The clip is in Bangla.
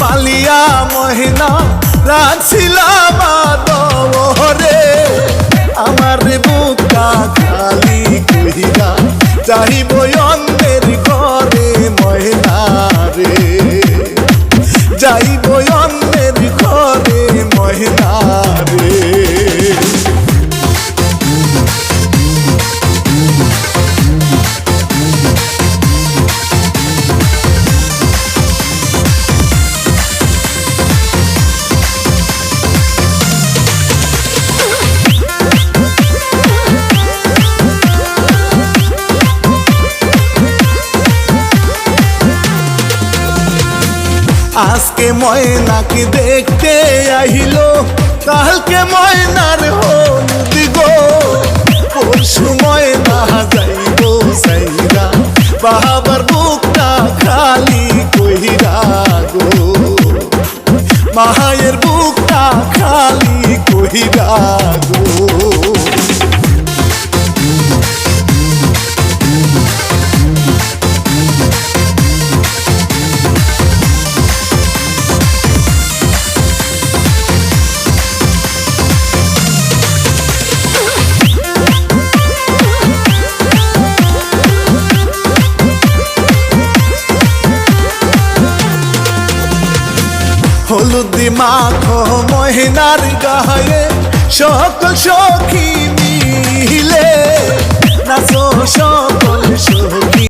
পালিয়া মহিনা রাখছিলাম দরে আমার বুকা খালি কহিরা চাহিব অন্যের ঘরে মহিনা রে। যাইব অন্যের ঘরে মহিনা রে। আজকে ময়নাকে দেখতে আহিলো, কালকে ময়নার হলুদি গো। পরশু ময়না যাইব সাইরা, বাবার বুকটা খালি কহিরা গো। মায়ের বুকটা খালি কহিরা গো। হলুদি মাখো মহিনার গায়ে সকল সখী মিলে।